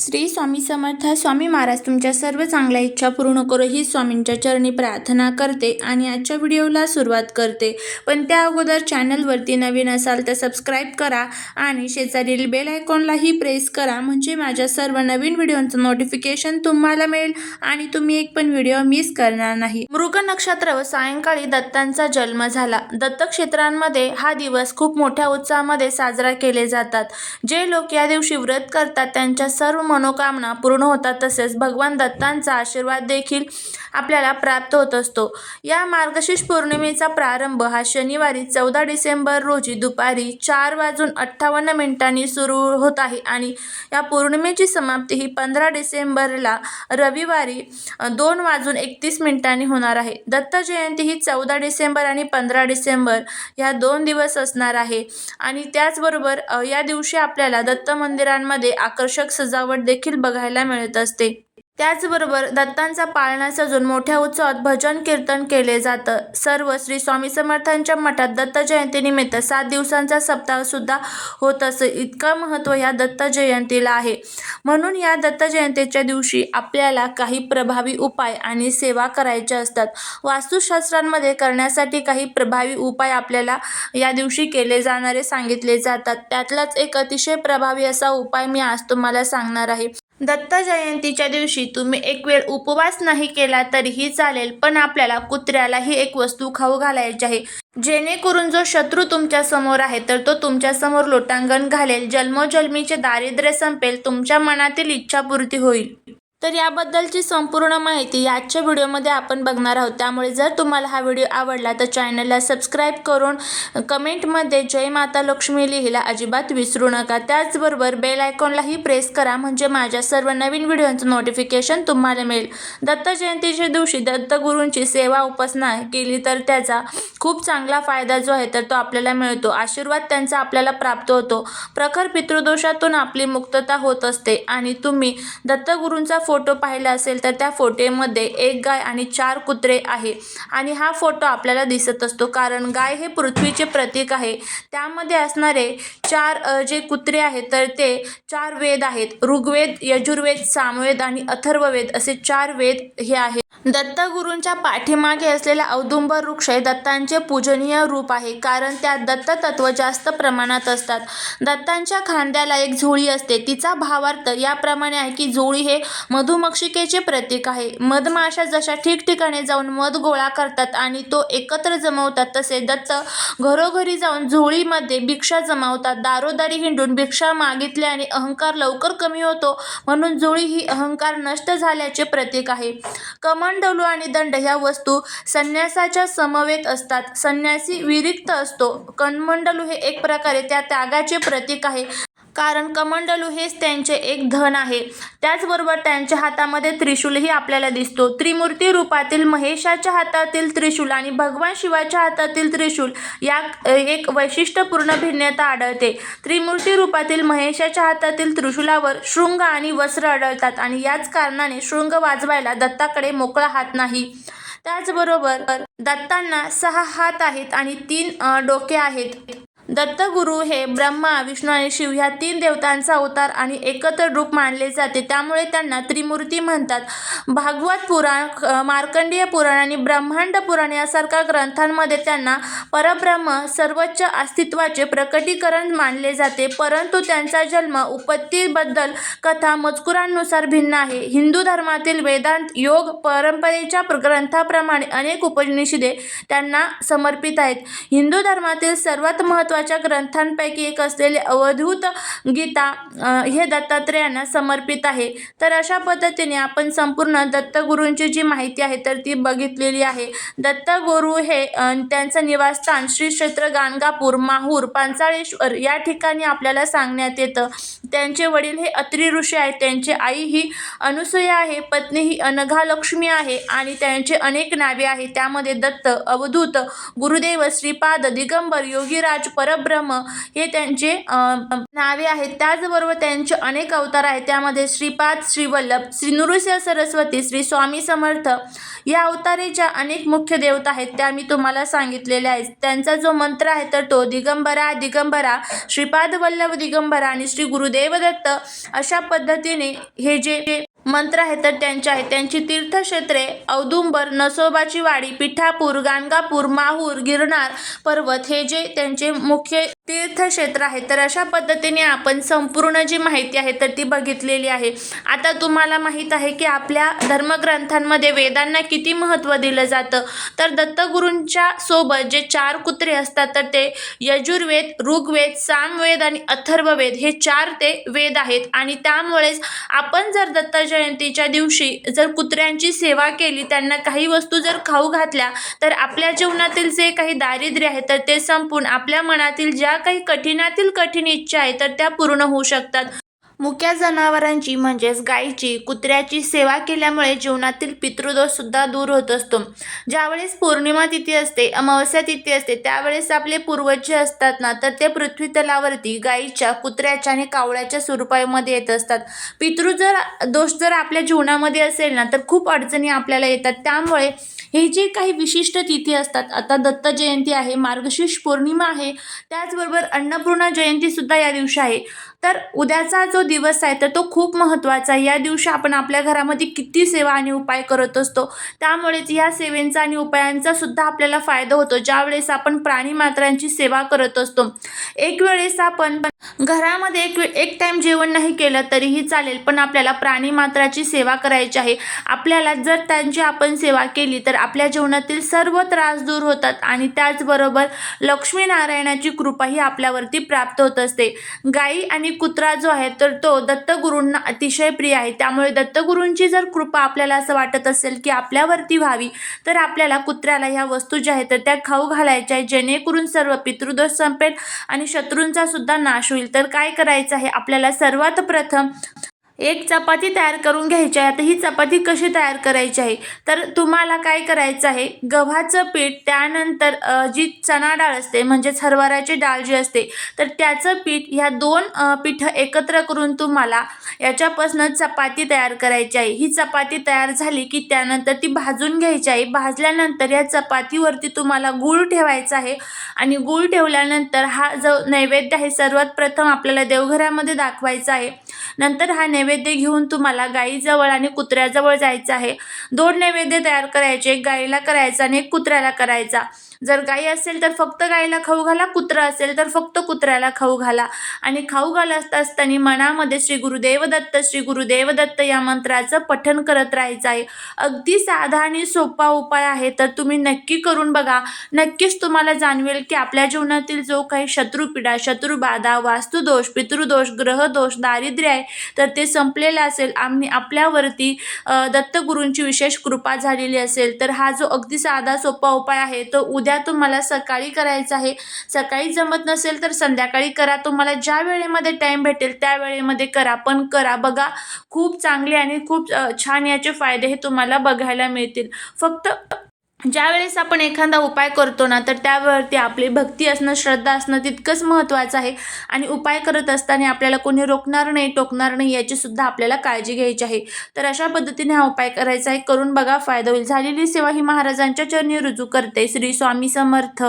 श्री स्वामी समर्थ स्वामी महाराज तुमच्या सर्व चांगल्या इच्छा पूर्ण करो ही स्वामींच्या चरणी प्रार्थना करते आणि आजच्या व्हिडिओला सुरुवात करते. पण त्या अगोदर चॅनलवरती नवीन असाल तर सबस्क्राईब करा आणि शेजारील बेल आयकॉनलाही प्रेस करा म्हणजे माझ्या सर्व नवीन व्हिडिओचं नोटिफिकेशन तुम्हाला मिळेल आणि तुम्ही एक पण व्हिडिओ मिस करणार नाही. मृग नक्षत्र व सायंकाळी दत्तांचा जन्म झाला. दत्तक्षेत्रांमध्ये हा दिवस खूप मोठ्या उत्साहामध्ये साजरा केले जातात. जे लोक या दिवशी व्रत करतात त्यांच्या सर्व मनोकामना पूर्ण होतात तसेच भगवान दत्तांचा आशीर्वाद देखील आपल्याला प्राप्त होत असतो. या मार्गशीर्ष पौर्णिमेचा प्रारंभ हा शनिवारी चौदा डिसेंबर रोजी दुपारी चार वाजून अठ्ठावन्न मिनिटांनी सुरू होत आहे आणि या पौर्णिमेची समाप्ती ही पंधरा डिसेंबरला रविवारी दोन वाजून एकतीस मिनिटांनी होणार आहे. दत्त जयंती ही चौदा डिसेंबर आणि पंधरा डिसेंबर ह्या दोन दिवस असणार आहे आणि त्याचबरोबर या दिवशी आपल्याला दत्त मंदिरांमध्ये आकर्षक सजावट देखील बघायला मिळत असते. त्याचबरोबर दत्तांचा पाळणा सजून मोठ्या उत्सवात भजन कीर्तन केले जातं. सर्व श्री स्वामी समर्थांच्या मठात दत्त जयंतीनिमित्त सात दिवसांचा सप्ताह सुद्धा होत असं इतकं महत्त्व या दत्त जयंतीला आहे. म्हणून या दत्त जयंतीच्या दिवशी आपल्याला काही प्रभावी उपाय आणि सेवा करायच्या असतात. वास्तुशास्त्रांमध्ये करण्यासाठी काही प्रभावी उपाय आपल्याला या दिवशी केले जाणारे सांगितले जातात. त्यातलाच एक अतिशय प्रभावी असा उपाय मी आज तुम्हाला सांगणार आहे. दत्त जयंतीच्या दिवशी तुम्ही एक वेळ उपवास नाही केला तरीही चालेल पण आपल्याला कुत्र्यालाही एक वस्तू खाऊ घालायची आहे. जेणेकरून जो शत्रू तुमच्यासमोर आहे तर तो तुमच्यासमोर लोटांगण घालेल. जन्मोजन्मीचे दारिद्र्य संपेल तुमच्या मनातील इच्छापूर्ती होईल. तर याबद्दलची संपूर्ण माहिती आजच्या व्हिडिओमध्ये आपण बघणार आहोत. त्यामुळे जर तुम्हाला हा व्हिडिओ आवडला तर चॅनलला सबस्क्राईब करून कमेंटमध्ये जय माता लक्ष्मी लिहिला अजिबात विसरू नका. त्याचबरोबर बेल आयकॉनलाही प्रेस करा म्हणजे माझ्या सर्व नवीन व्हिडिओंचं नोटिफिकेशन तुम्हाला मिळेल. दत्त जयंतीच्या दिवशी दत्तगुरूंची सेवा उपासना केली तर त्याचा खूप चांगला फायदा जो आहे तर तो आपल्याला मिळतो. आशीर्वाद त्यांचा आपल्याला प्राप्त होतो. प्रखर पितृदोषातून आपली मुक्तता होत असते आणि तुम्ही दत्तगुरूंचा फोटो पाहिला असेल तर त्या फोटोमध्ये एक गाय आणि चार कुत्रे आहे. आणि हा फोटो आपल्याला दिसत असतो. कारण गाय हे पृथ्वीचे प्रतीक आहे. त्यामध्ये असणारे चार जे कुत्रे आहेत तर ते चार वेद आहेत. ऋग्वेद यजुर्वेद सामवेद आणि अथर्ववेद असे चार वेद हे आहेत. दत्तगुरूंच्या पाठीमागे असलेला औदुंबर वृक्ष हे दत्तांचे पूजनीय रूप आहे कारण त्यात दत्त जास्त प्रमाणात असतात. दत्तांच्या खांद्याला एक झोळी असते. तिचा भावार्थ याप्रमाणे आहे की झोळी हे मधुमक्षिकेचे प्रतीक आहे. मधमाशा जशा ठिकठिकाणी जाऊन मध गोळा करतात आणि तो एकत्र जमवतात तसे दत्त घरोघरी जाऊन झोळीमध्ये भिक्षा जमावतात. दारोदारी हिंडून भिक्षा मागितल्याने अहंकार लवकर कमी होतो म्हणून झोळी ही अहंकार नष्ट झाल्याचे प्रतीक आहे. कमंडलू आणि दंड ह्या वस्तू संन्यासाच्या समवेत असतात. संन्यासी विरिक्त असतो. कमंडलू हे एक प्रकारे त्या त्यागाचे प्रतीक आहे. कारण कमंडलू हेच त्यांचे एक धन आहे. त्याचबरोबर त्यांच्या हातामध्ये त्रिशूलही आपल्याला दिसतो. त्रिमूर्ती रूपातील महेशाच्या हातातील त्रिशूल आणि भगवान शिवाच्या हातातील त्रिशूल या एक वैशिष्ट्यपूर्ण भिन्नता आढळते. त्रिमूर्ती रूपातील महेशाच्या हातातील त्रिशूलावर शृंग आणि वस्त्र आढळतात आणि याच कारणाने शृंग वाजवायला दत्ताकडे मोकळा हात नाही. त्याचबरोबर दत्तांना सहा हात आहेत आणि तीन डोके आहेत. दत्तगुरू हे ब्रह्मा विष्णू आणि शिव ह्या तीन देवतांचा अवतार आणि एकत्र रूप मानले जाते. त्यामुळे त्यांना त्रिमूर्ती म्हणतात. भागवत पुराण मार्कंडीय मार्कंडेय पुराण आणि ब्रह्मांड पुराण यासारख्या ग्रंथांमध्ये त्यांना परब्रह्म सर्वोच्च अस्तित्वाचे प्रकटीकरण मानले जाते. परंतु त्यांचा जन्म उपत्तीबद्दल कथा मजकुरांनुसार भिन्न आहे. हिंदू धर्मातील वेदांत योग परंपरेच्या ग्रंथाप्रमाणे अनेक उपनिषदे त्यांना समर्पित आहेत. हिंदू धर्मातील सर्वात महत्त्वाच्या ग्रंथांपैकी एक असलेले अवधूत गीता हे दत्तात्रेयांना समर्पित आहे. तर अशा पद्धतीने आपण संपूर्ण दत्तगुरूंची जी माहिती आहे तर ती बघितलेली आहे. दत्तगुरू हे त्यांचं निवासस्थान श्री क्षेत्र गाणगापूर माहूर पांचाळेश्वर या ठिकाणी आपल्याला सांगण्यात येतं. त्यांचे वडील हे अत्री ऋषी आहेत. त्यांची आई ही अनुसूया आहे पत्नी ही अनघालक्ष्मी आहे आणि त्यांचे अनेक नावे आहेत. त्यामध्ये दत्त अवधूत गुरुदेव श्रीपाद दिगंबर योगीराज पर परब्रह्म हे त्यांचे नावे आहेत. त्याचबरोबर त्यांचे अनेक अवतार आहेत. त्यामध्ये श्रीपाद श्रीवल्लभ श्री नृसिंह सरस्वती श्री स्वामी समर्थ या अवतारेच्या अनेक मुख्य देवता आहेत. त्या मी तुम्हाला सांगितलेल्या आहेत. त्यांचा जो मंत्र आहे तर तो दिगंबरा दिगंबरा श्रीपाद वल्लभ दिगंबरा आणि श्री गुरुदेव दत्त अशा पद्धतीने हे जे मंत्र आहेत तर त्यांचे आहेत. त्यांची तीर्थक्षेत्रे औदुंबर नसोबाची वाडी पिठापूर गाणगापूर माहूर गिरनार पर्वत हे जे त्यांचे मुख्य तीर्थक्षेत्र आहेत. तर अशा पद्धतीने आपण संपूर्ण जी माहिती आहे तर ती बघितलेली आहे. आता तुम्हाला माहीत आहे की आपल्या धर्मग्रंथांमध्ये वेदांना किती महत्त्व दिलं जातं. तर दत्तगुरूंच्या सोबत जे चार कुत्रे असतात तर ते यजुर्वेद ऋग्वेद सामवेद आणि अथर्ववेद हे चार ते वेद आहेत. आणि त्यामुळेच आपण जर दत्त जयंतीच्या दिवशी जर कुत्र्यांची सेवा केली त्यांना काही वस्तू जर खाऊ घातल्या तर आपल्या जीवनातील जे काही दारिद्र्य आहे तर ते संपून आपल्या मनातील ज्या काही कठीणातील कठीण इच्छा आहे तर त्या पूर्ण होऊ शकतात. मुक्या जनावरांची म्हणजेच गायीची कुत्र्याची सेवा केल्यामुळे जीवनातील पितृदोषसुद्धा दूर होत असतो. ज्यावेळेस पौर्णिमा तिथी असते अमावस्या तिथी असते त्यावेळेस आपले पूर्वज जे असतात ना तर ते पृथ्वी तलावरती गायीच्या कुत्र्याच्या आणि कावळ्याच्या स्वरूपामध्ये येत असतात. पितृ जर दोष जर आपल्या जीवनामध्ये असेल ना तर खूप अडचणी आपल्याला येतात. त्यामुळे हे जे काही विशिष्ट तिथी असतात आता दत्त जयंती आहे मार्गशीर्ष पौर्णिमा आहे त्याचबरोबर अन्नपूर्णा जयंतीसुद्धा या दिवशी आहे. तर उद्याचा जो दिवस आहे तर तो खूप महत्त्वाचा आहे. या दिवशी आपण आपल्या घरामध्ये किती सेवा आणि उपाय करत असतो त्यामुळेच या सेवेंचा आणि उपायांचा सुद्धा आपल्याला फायदा होतो. ज्यावेळेस आपण प्राणी मात्रांची सेवा करत असतो एक वेळेस आपण घरामध्ये एक एक टाईम जेवण नाही केलं तरीही चालेल पण आपल्याला प्राणी मात्राची सेवा करायची आहे. आपल्याला जर त्यांची आपण सेवा केली तर आपल्या जीवनातील सर्व त्रास दूर होतात आणि त्याचबरोबर लक्ष्मीनारायणाची कृपाही आपल्यावरती प्राप्त होत असते. गाई आणि कुत्रा जो आहे तर तो दत्तगुरूंना अतिशय प्रिय आहे. त्यामुळे दत्तगुरूंची जर कृपा आपल्याला असं वाटत असेल की आपल्यावरती व्हावी तर आपल्याला कुत्र्याला ह्या वस्तू ज्या आहेत तर त्या खाऊ घालायच्या आहेत. जेणेकरून सर्व पितृदोष संपेल आणि शत्रूंचा सुद्धा नाश होईल. तर काय करायचं आहे? आपल्याला सर्वात प्रथम एक चपाती तयार करून घ्यायची आहे. आता ही चपाती कशी तयार करायची आहे? तर तुम्हाला काय करायचं आहे? गव्हाचं पीठ त्यानंतर जी चणा डाळ असते म्हणजेच हरभऱ्याची डाळ जी असते तर त्याचं पीठ ह्या दोन पिठं एकत्र करून तुम्हाला याच्यापासून चपाती तयार करायची आहे. ही चपाती तयार झाली की त्यानंतर ती भाजून घ्यायची आहे. भाजल्यानंतर या चपातीवरती तुम्हाला गूळ ठेवायचा आहे आणि गूळ ठेवल्यानंतर हा जो नैवेद्य आहे सर्वात प्रथम आपल्याला देवघरामध्ये दाखवायचा आहे. नंतर हा नैवेद्य घेऊन तुम्हाला गाईजवळ आणि कुत्र्याजवळ जायचं आहे. दोन नैवेद्य तयार करायचे एक गाईला करायचा आणि एक कुत्र्याला करायचा. जर गाई असेल तर फक्त गाईला खाऊ घाला कुत्रा असेल तर फक्त कुत्र्याला खाऊ घाला. आणि खाऊ घालत असताना मनामध्ये श्री गुरुदेव दत्त श्री गुरुदेव दत्त या मंत्राचं पठण करत राहायचं आहे. अगदी साधा आणि सोपा उपाय आहे तर तुम्ही नक्की करून बघा. नक्कीच तुम्हाला जाणवेल की आपल्या जीवनातील जो काही शत्रुपीडा शत्रुबाधा वास्तुदोष पितृदोष ग्रहदोष दारिद्र्य आहे तर ते संपलेलं असेल. आम्ही आपल्यावरती दत्तगुरूंची विशेष कृपा झालेली असेल तर हा जो अगदी साधा सोपा उपाय आहे तो उद्या तुम्हाला सकाळी करायचं आहे. सकाळी जमत नसेल तर संध्याकाळी करा. तुम्हाला ज्या वेळेमध्ये टाईम भेटेल त्या वेळेमध्ये करा. पण करा बघा. खूप चांगले आणि खूप छान याचे फायदे हे तुम्हाला बघायला मिळतील. फक्त ज्यावेळेस आपण एखादा उपाय करतो ना तर त्यावरती आपली भक्ती असणं श्रद्धा असणं तितकंच महत्त्वाचं आहे. आणि उपाय करत असताना आपल्याला कोणी रोखणार नाही टोकणार नाही याचीसुद्धा आपल्याला काळजी घ्यायची आहे. तर अशा पद्धतीने हा उपाय करायचा आहे. करून बघा फायदा होईल. झालेली सेवा ही महाराजांच्या चरणी रुजू करते. श्री स्वामी समर्थ.